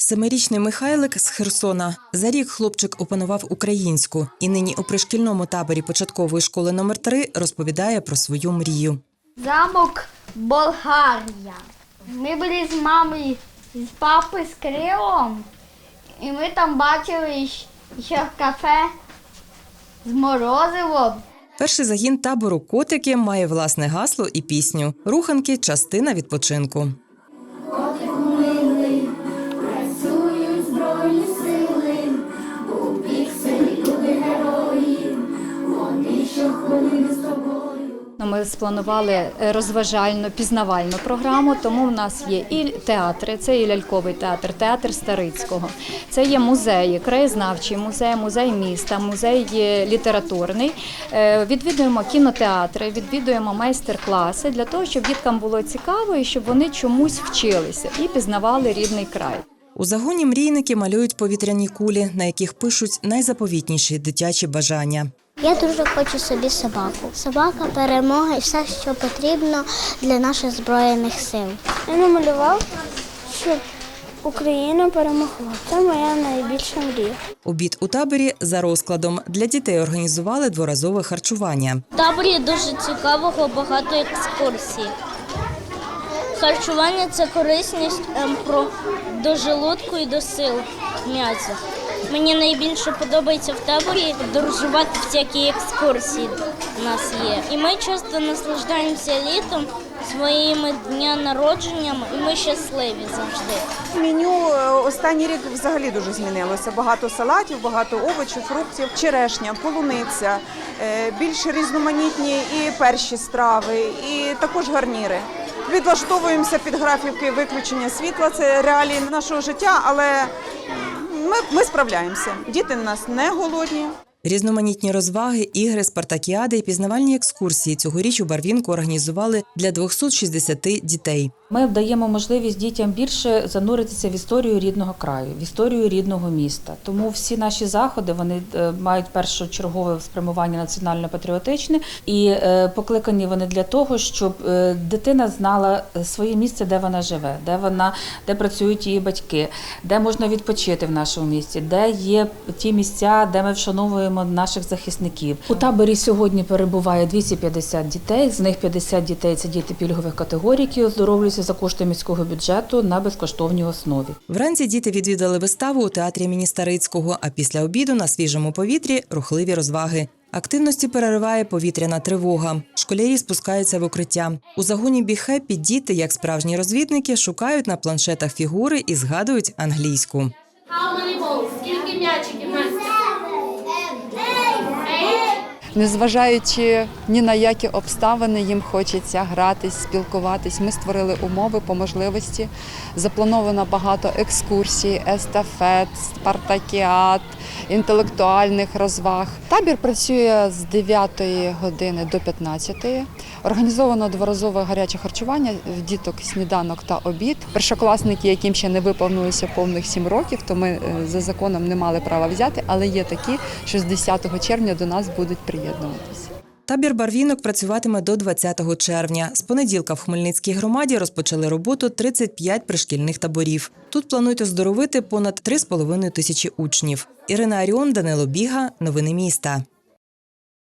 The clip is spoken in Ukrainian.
Семирічний Михайлик з Херсона. За рік хлопчик опанував українську і нині у пришкільному таборі початкової школи номер 3 розповідає про свою мрію. Замок Болгарія. Ми були з мамою, з папою, з Кирилом, і ми там бачили ще кафе з морозивом. Перший загін табору Котики має власне гасло і пісню. Руханки частина відпочинку. Ми спланували е, розважальну пізнавальну програму, тому в нас є і театри, це і ляльковий театр, театр Старицького, це є музеї, краєзнавчий музей, музей міста, музей є літературний. Е, Відвідуємо кінотеатри, відвідуємо майстер-класи для того, щоб діткам було цікаво і щоб вони чомусь вчилися і пізнавали рідний край. У загоні мрійники малюють повітряні кулі, на яких пишуть найзаповітніші дитячі бажання. Я дуже хочу собі собаку. Собака, перемога і все, що потрібно для наших збройних сил. Я намалював, щоб Україна перемогла. Це моя найбільша мрія. Обід у таборі за розкладом для дітей організували дворазове харчування. В таборі дуже цікавого, багато екскурсій. Харчування це корисність ем, про до желудку і до сил м'яза. Мені найбільше подобається в таборі подорожувати всякі екскурсії у нас є. І ми часто наслаждаємося літом своїми дня народженнями, і ми щасливі завжди. Меню е, останній рік взагалі дуже змінилося. Багато салатів, багато овочів, фруктів, черешня, полуниця, е, більш різноманітні і перші страви, і також гарніри. Відлаштовуємося під графіки виключення світла. Це реалії нашого життя, але ми, ми справляємося. Діти в нас не голодні. Різноманітні розваги, ігри, спартакіади і пізнавальні екскурсії цьогоріч у Барвінку організували для 260 дітей. Ми даємо можливість дітям більше зануритися в історію рідного краю, в історію рідного міста. Тому всі наші заходи вони е, мають першочергове спрямування національно-патріотичне і е, покликані вони для того, щоб е, дитина знала своє місце, де вона живе, де вона, де працюють її батьки, де можна відпочити в нашому місті, де є ті місця, де ми вшановуємо наших захисників. У таборі сьогодні перебуває 250 дітей. З них 50 дітей це діти пільгових категорій, які оздоровлюються за кошти міського бюджету на безкоштовній основі. Вранці діти відвідали виставу у театрі імені Старицького, а після обіду на свіжому повітрі рухливі розваги. Активності перериває повітряна тривога. Школярі спускаються в укриття. У загоні біхепі діти, як справжні розвідники, шукають на планшетах фігури і згадують англійську. Незважаючи ні на які обставини, їм хочеться гратись, спілкуватись. Ми створили умови по можливості. Заплановано багато екскурсій, естафет, спартакіат, інтелектуальних розваг. Табір працює з 9 години до 15. Організовано дворазове гаряче харчування в діток сніданок та обід. Першокласники, яким ще не виповнилося повних 7 років, то ми е, за законом не мали права взяти, але є такі, що з 10 червня до нас будуть приєднуватися. Табір барвінок працюватиме до 20 червня. З понеділка в Хмельницькій громаді розпочали роботу 35 пришкільних таборів. Тут планують оздоровити понад 3,5 тисячі учнів. Ірина Аріон, Данило Біга. Новини міста.